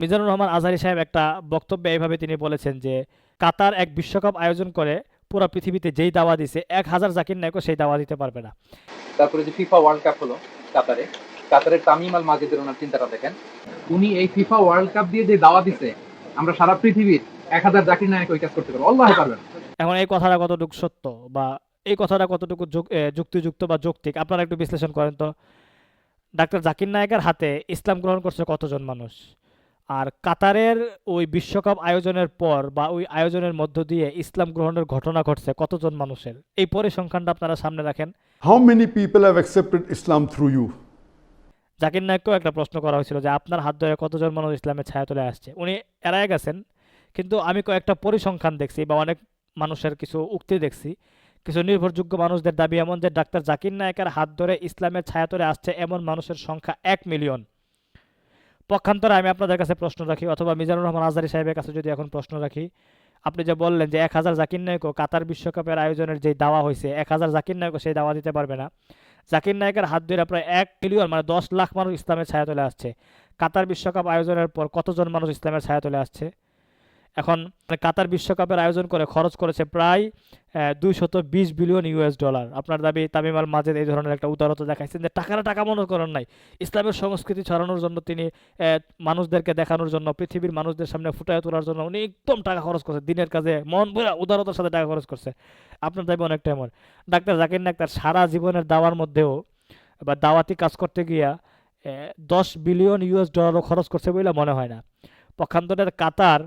মিজানুর রহমান আজহারি সাহেব একটা বক্তব্যে এইভাবে তিনি বলেছেন যে কাতার এক বিশ্বকাপ আয়োজন করে পুরো পৃথিবীতে যেই দাওয়া দিছে এক হাজার জাকির নায়কও সেই দাওয়া দিতে পারবে না। তারপরে যে ফিফা ওয়ার্ল্ড কাপ হলো কাতারে কাতারের তামিম আল মাজেদের ওনার চিন্তাটা দেখেন। উনি এই ফিফা ওয়ার্ল্ড কাপ দিয়ে যে দাওয়া দিছে আমরা সারা পৃথিবীর এক হাজার জাকির নায়ক ওই কাজ করতে পারব। আল্লাহ পারবেন এখন এই কথাটা কতটুকু সত্য বা এই কথাটা কতটুকু যুক- যুক্তিযুক্ত বা যৌক্তিক? আপনারা একটু বিশ্লেষণ করেন তো। ডাক্তার জাকির নায়কের হাতে ইসলাম গ্রহণ করছে কতজন মানুষ? আর কাতারের ওই বিশ্বকাপ আয়োজনের পর বা ওই আয়োজনের মধ্য দিয়ে ইসলাম গ্রহণের ঘটনা ঘটছে কতজন মানুষের? এই পরিসংখ্যানটা আপনারা সামনে রাখেন। How many people have accepted Islam through you Zakir নায়ককেও একটা প্রশ্ন করা হয়েছিল যে আপনার হাত ধরে কতজন মানুষ ইসলামের ছায়া তুলে আসছে? উনি এড়ায় গেছেন কিন্তু আমি কয়েকটা পরিসংখ্যান দেখছি বা অনেক মানুষের কিছু উক্তি দেখছি। কিছু নির্ভরযোগ্য মানুষদের দাবি এমন যে ডাক্তার জাকির নায়কের হাত ধরে ইসলামের ছায়া তুলে আসছে এমন মানুষের সংখ্যা এক মিলিয়ন। পক্ষান্তরে আমি আপনাদের কাছে প্রশ্ন রাখি, অথবা মিজানুর রহমান আজারি সাহেবের কাছে যদি এখন প্রশ্ন রাখি, আপনি যে বললেন যে এক হাজার জাকির নায়কও কাতার বিশ্বকাপের আয়োজনের যে দাওয়া হয়েছে, এক হাজার জাকির নায়কও সেই দাওয়া দিতে পারবে না। জাকির নায়কের হাত ধরে প্রায় এক মিলিয়ন মানে দশ লাখ মানুষ ইসলামের ছায়া তুলে আসছে। কাতার বিশ্বকাপ আয়োজনের পর কতজন মানুষ ইসলামের ছায়া তুলে আসছে? এখন কাতার বিশ্বকাপের আয়োজন করে খরচ করেছে প্রায় দুইশত বিশ বিলিয়ন ইউএস ডলার। আপনার দাবি তামিম আল মাজেদ এই ধরনের একটা উদারতা দেখাইছেন যে টাকাটা টাকা মনে করেন নাই। ইসলামের সংস্কৃতি ছড়ানোর জন্য তিনি মানুষদেরকে দেখানোর জন্য, পৃথিবীর মানুষদের সামনে ফুটায় তোলার জন্য উনি একদম টাকা খরচ করছে, দিনের কাজে মন ভরে উদারতার সাথে টাকা খরচ করছে। আপনার দাবি অনেকটা এমন। ডাক্তার জাকির নায়ক তার সারা জীবনের দাওয়ার মধ্যেও বা দাওয়াতি কাজ করতে গিয়া দশ বিলিয়ন ইউএস ডলারও খরচ করছে বলে মনে হয় না। পক্ষান্তরের কাতার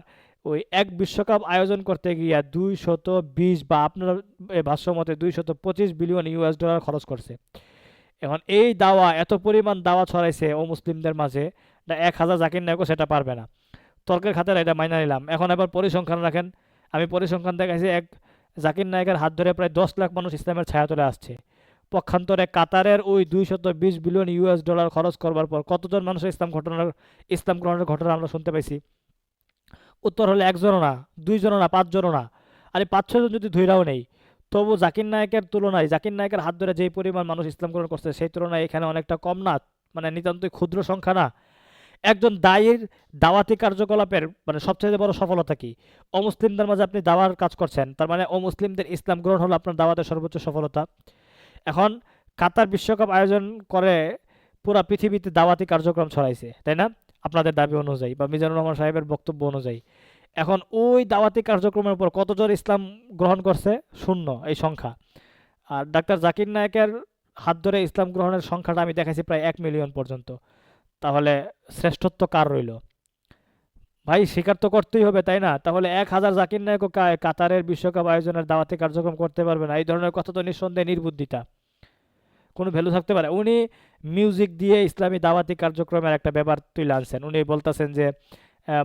ওই এক বিশ্বকাপ আয়োজন করতে গিয়া দুই শত বিশ বা আপনার ভাষ্য মতে দুই শত পঁচিশ বিলিয়ন ইউএস ডলার খরচ করছে। এখন এই দাওয়া, এত পরিমাণ দাওয়া ছড়াইছে ও মুসলিমদের মাঝে এক হাজার জাকির নায়কও সেটা পারবে না। তর্কের খাতের এটা মাইনা নিলাম। এখন এবার পরিসংখ্যান রাখেন। আমি পরিসংখ্যান দেখাইছি, এক জাকির নায়কের হাত ধরে প্রায় দশ লাখ মানুষ ইসলামের ছায়া তুলে আসছে। পক্ষান্তরে কাতারের ওই দুইশত বিশ বিলিয়ন ইউএস ডলার খরচ করবার পর কতজন মানুষের ইসলাম ঘটনার, ইসলাম গ্রহণের ঘটনা আমরা শুনতে পাইছি। উত্তর হলে একজনও না, দুইজনও না, পাঁচজনও না। আরে পাঁচ ছজন যদি ধৈরাও নেই, তবু জাকির নায়কের তুলনায়, জাকির নায়কের হাত ধরে যেই পরিমাণ মানুষ ইসলাম গ্রহণ করছে, সেই তুলনায় এখানে অনেকটা কম না মানে নিতান্তই ক্ষুদ্র সংখ্যা না। একজন দায়ের দাওয়াতি কার্যকলাপের মানে সবচেয়ে বড় সফলতা কি? অমুসলিমদের মাঝে আপনি দাওয়ার কাজ করছেন, তার মানে অমুসলিমদের ইসলাম গ্রহণ হলো আপনার দাওয়াতের সর্বোচ্চ সফলতা। এখন কাতার বিশ্বকাপ আয়োজন করে পুরা পৃথিবীতে দাওয়াতি কার্যক্রম ছড়াইছে, তাই না? আপনাদের দাবি অনুযায়ী বা মিজানুর রহমান সাহেবের বক্তব্য অনুযায়ী। এখন ওই দাওয়াতি কার্যক্রমের উপর কতজন ইসলাম গ্রহণ করছে? শূন্য এই সংখ্যা। আর ডাক্তার জাকির নায়কের হাত ধরে ইসলাম গ্রহণের সংখ্যাটা আমি দেখাইছি প্রায় এক মিলিয়ন পর্যন্ত। তাহলে শ্রেষ্ঠত্ব কার রইল? ভাই, স্বীকার তো করতেই হবে, তাই না? তাহলে এক হাজার জাকির নায়কও কাতারের বিশ্বকাপ আয়োজনের দাওয়াতি কার্যক্রম করতে পারবে না। এই ধরনের কথা তো নিঃসন্দেহে নির্বুদ্ধিতা। কোনো ভ্যালু থাকতে পারে। উনি মিউজিক দিয়ে ইসলামী দাওয়াতি কার্যক্রমের একটা ব্যাপার তুলে আনছেন। উনি বলতেছেন যে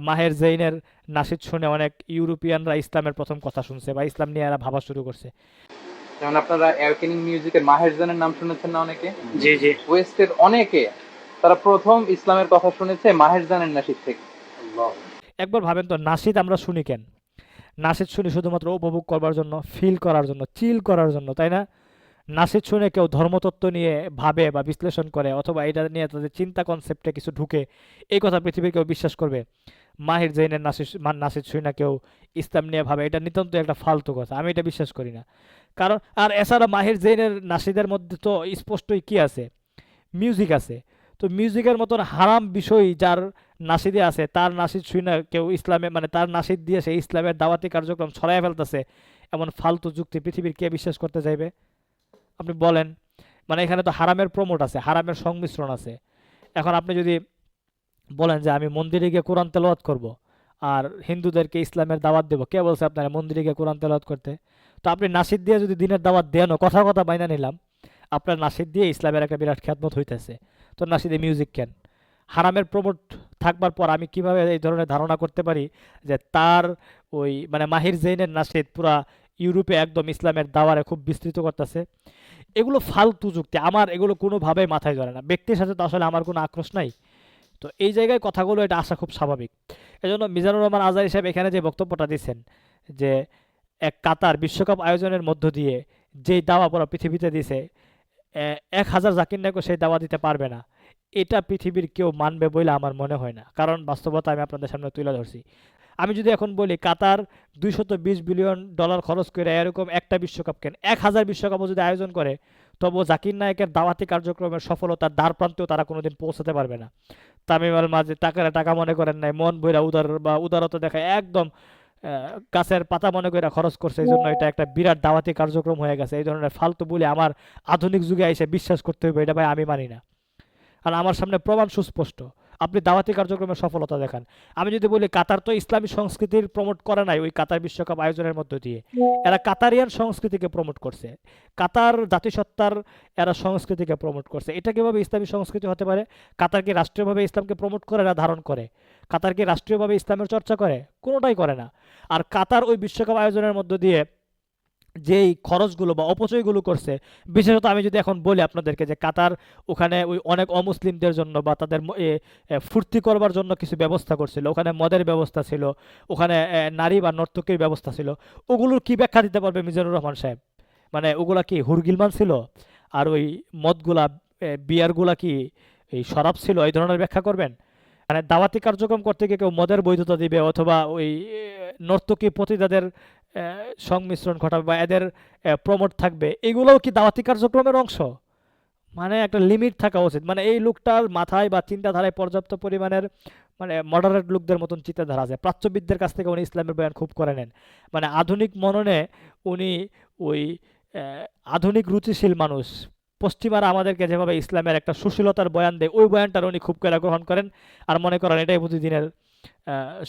মাহের জৈনের নাসিদ শুনে অনেক ইউরোপিয়ানরা ইসলামের প্রথম কথা শুনছে বা ইসলাম নিয়ে এরা ভাবা শুরু করছে। যেমন আপনারা অ্যাওকেনিং মিউজিকের মাহের জানের নাম শুনেছেন না অনেকে? জি জি। ওয়েস্টের অনেকে তারা প্রথম ইসলামের কথা শুনেছে মাহের জানের নাসিদ থেকে। একবার ভাবেন তো নাসিদ আমরা শুনি কেন? নাসিদ শুনি শুধুমাত্র উপভোগ করবার জন্য ফিল করার জন্য চিল করার জন্য তাই না? নাসিদ শুনে কেউ ধর্মতত্ত্ব নিয়ে ভাবে বা বিশ্লেষণ করে অথবা এটা নিয়ে তাদের চিন্তা কনসেপ্টে কিছু ঢুকে, এই কথা পৃথিবীর কেউ বিশ্বাস করবে। মাহির জৈনের নাসিদ শুই না কেউ ইসলাম নিয়ে ভাবে, এটা নিতান্ত একটা ফালতু কথা, আমি এটা বিশ্বাস করি না। কারণ, আর এছাড়া মাহির জৈনের নাসিদের মধ্যে তো স্পষ্টই কি আছে? মিউজিক আছে। তো মিউজিকের মতন হারাম বিষয় যার নাসিদে আছে, তার নাসিদ না কেউ ইসলামে মানে তার নাসিদ দিয়ে সে ইসলামের দাওয়াতি কার্যক্রম ছড়াই ফেলতেছে, এমন ফালতু যুক্তি পৃথিবীর কে বিশ্বাস করতে চাইবে? আপনি বলেন মানে এখানে তো হারামের প্রমোট আছে, হারামের সংমিশ্রণ আছে। এখন আপনি যদি বলেন যে আমি মন্দিরে গিয়ে কোরআন তেলাওয়াত করব আর হিন্দুদেরকে ইসলামের দাওয়াত দেবো, কে বলছে আপনারা মন্দিরে গিয়ে কোরআন তেলাওয়াত করতে? তো আপনি নাসিদ দিয়ে যদি দিনের দাওয়াত দেনও কথা কথা বাইনা নিলাম, আপনার নাসিদ দিয়ে ইসলামের একটা বিরাট খ্যাতমত হইতেছে। তো নাসিদে মিউজিক কেন? হারামের প্রমোট থাকবার পর আমি কীভাবে এই ধরনের ধারণা করতে পারি যে তার ওই মানে মাহির জৈনের নাসিদ পুরা ইউরোপে একদম ইসলামের দাওয়ারে খুব বিস্তৃত করতেছে? এগুলো ফালতু যুক্তি, আমার এগুলো কোনোভাবেই মাথায় ধরে না। ব্যক্তির সাথে তো আসলে আমার কোনো আক্রোশ নাই। তো এই জায়গায় কথাগুলো, এটা আসা খুব স্বাভাবিক। এজন্য মিজানুর রহমান আজারি সাহেব এখানে যে বক্তব্যটা দিয়েছেন, যে এক কাতার বিশ্বকাপ আয়োজনের মধ্য দিয়ে যেই দাওয়া পুরো পৃথিবীতে দিছে এক হাজার জাকির নায়কও সেই দাওয়া দিতে পারবে না। এটা পৃথিবীর কেউ মানবে বলে আমার মনে হয় না। কারণ বাস্তবতা আমি আপনাদের সামনে তুলে ধরছি। আমি যদি এখন বলি কাতার দুইশত বিশ বিলিয়ন ডলার খরচ করে এরকম একটা বিশ্বকাপ কেন? এক হাজার বিশ্বকাপও যদি আয়োজন করে তবু জাকির নায়কের দাওয়াতি কার্যক্রমের সফলতার দ্বার প্রান্তেও তারা কোনোদিন পৌঁছাতে পারবে না। তামিম আল মাঝে টাকারে টাকা মনে করেন নাই, মন বইরা উদার বা উদারতা দেখায় একদম গাছের পাতা মনে করে খরচ করছে এই জন্য এটা একটা বিরাট দাওয়াতি কার্যক্রম হয়ে গেছে। এই ধরনের ফালতু বলে আমার আধুনিক যুগে এসে বিশ্বাস করতে হবে এটা ভাই আমি মানি না। আর আমার সামনে প্রমাণ সুস্পষ্ট আপনি দাওয়াতি কার্যক্রমে সফলতা দেখান। আমি যদি বলি কাতার তো ইসলামী সংস্কৃতির প্রমোট করে নাই ওই কাতার বিশ্বকাপ আয়োজনের মধ্য দিয়ে। এরা কাতারিয়ান সংস্কৃতিকে প্রমোট করছে। কাতার জাতিসত্তার এরা সংস্কৃতিকে প্রমোট করছে। এটা কীভাবে ইসলামী সংস্কৃতি হতে পারে? কাতার কি রাষ্ট্রীয়ভাবে ইসলামকে প্রমোট করে এরা ধারণ করে? কাতার কি রাষ্ট্রীয়ভাবে ইসলামের চর্চা করে? কোনোটাই করে না। আর কাতার ওই বিশ্বকাপ আয়োজনের মধ্য দিয়ে যেই খরচগুলো বা অপচয়গুলো করছে, বিশেষত আমি যদি এখন বলি আপনাদেরকে যে কাতার ওখানে ওই অনেক অমুসলিমদের জন্য বা তাদের ফুর্তি করবার জন্য কিছু ব্যবস্থা করছিল। ওখানে মদের ব্যবস্থা ছিল, ওখানে নারী বা নর্তকীর ব্যবস্থা ছিল। ওগুলোর কি ব্যাখ্যা দিতে পারবে মিজানুর রহমান সাহেব? মানে ওগুলা কি হুরগিলমান ছিল? আর ওই মদগুলা বিয়ারগুলা কি এই শরাব ছিল? এই ধরনের ব্যাখ্যা করবেন? মানে দাওয়াতি কার্যক্রম করতে গিয়ে কেউ মদের বৈধতা দিবে অথবা ওই নর্তকী পতিতাদের সংমিশ্রণ ঘটাবে বা এদের প্রমোট থাকবে, এগুলোও কি দাওয়াতি কার্যক্রমের অংশ? মানে একটা লিমিট থাকা উচিত। মানে এই লোকটার মাথায় বা চিন্তাধারায় পর্যাপ্ত পরিমাণের মানে মডারেট লোকদের মতন চিন্তাধারা আছে। প্রাচ্যবিদদের কাছ থেকে উনি ইসলামের বয়ান খুব করে নেন। মানে আধুনিক মননে উনি ওই আধুনিক রুচিশীল মানুষ। পশ্চিমারা আমাদেরকে যেভাবে ইসলামের একটা সুশীলতার বয়ান দেয়, ওই বয়ানটার উনি খুব করে গ্রহণ করেন। আর মনে করেন এটাই প্রতিদিনের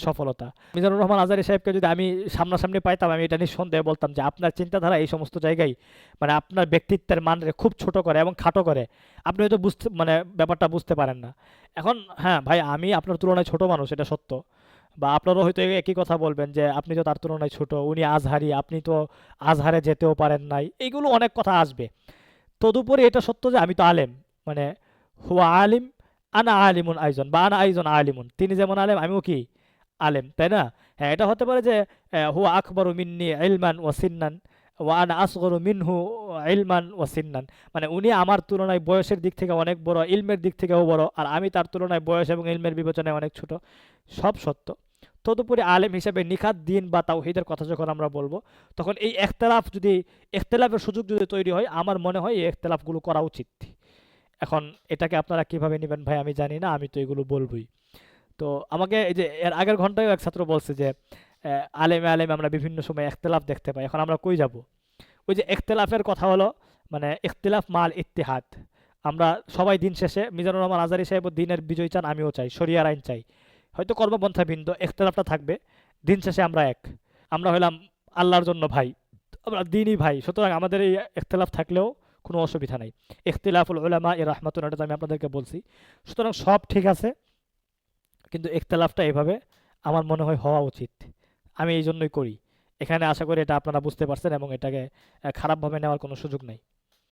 সফলতা। মিজানুর রহমান আজারি সাহেবকে যদি আমি সামনাসামনি পাইতাম, আমি এটা নিঃসন্দেহে বলতাম যে আপনার চিন্তাধারা এই সমস্ত জায়গায় মানে আপনার ব্যক্তিত্বের মানরে খুব ছোট করে এবং খাটো করে। আপনি হয়তো বুঝতে মানে ব্যাপারটা বুঝতে পারেন না। এখন হ্যাঁ ভাই, আমি আপনার তুলনায় ছোট মানুষ, এটা সত্য। বা আপনারও হয়তো একই কথা বলবেন যে আপনি তো তার তুলনায় ছোট, উনি আজহারি, আপনি তো আজহারে যেতেও পারেন নাই। এইগুলো অনেক কথা আসবে। তদুপরি এটা সত্য যে আমি তো আলেম মানে হুয়া আলিম আনা আলিমুন আইজন বা আনা আইজন আলিমুন। তিনি যেমন আলেম, আমিও কি আলেম, তাই না? হ্যাঁ এটা হতে পারে যে হুয়া আকবরু মিন্নি ইলমান ও সিন্নান ওয়া আনা আসগরু মিনহু ইলমান ও সিন্নান। মানে উনি আমার তুলনায় বয়সের দিক থেকে অনেক বড়, ইলমের দিক থেকেও বড়, আর আমি তার তুলনায় বয়স এবং ইলমের বিবেচনায় অনেক ছোট। সব সত্য। তদুপরি আলেম হিসেবে নিখাত দিন বা তাওহিদের কথা যখন আমরা বলব, তখন এই এখতলাফ যদি, এখতলাফের সুযোগ যদি তৈরি হয়, আমার মনে হয় এই এখতলাফগুলো করা উচিত। এখন এটাকে আপনারা কীভাবে নেবেন ভাই আমি জানি না, আমি তো এগুলো বলবই। তো আমাকে এই যে এর আগের ঘন্টায়ও এক ছাত্র বলছে যে আলেমে আলেমে আমরা বিভিন্ন সময় এখতলাফ দেখতে পাই, এখন আমরা কই যাব? ওই যে এখতলাফের কথা হলো মানে ইখতিলাফ মাল ইত্তেহাদ। আমরা সবাই দিন শেষে, মিজানুর রহমান আজারি সাহেব দিনের বিজয় চান, আমিও চাই, শরিয়ার আইন চাই। হয়তো কর্মপন্থা ভিন্ন এখতলাফটা থাকবে, দিন শেষে আমরা এক। আমরা হইলাম আল্লাহর জন্য ভাই, আমরা দিনই ভাই, সুতরাং আমাদের এই এখতলাফ থাকলেও কোনো অসুবিধা নাই। ইখতিলাফুল উলামা এর রহমাতুল এটা আমি আপনাদেরকে বলছি, সুতরাং সব ঠিক আছে, কিন্তু ইখতলাফটা এভাবে আমার মনে হয় হওয়া উচিত। আমি এই জন্যই করি। এখানে আশা করি এটা আপনারা বুঝতে পারছেন এবং এটাকে খারাপভাবে নেওয়ার কোনো সুযোগ নাই।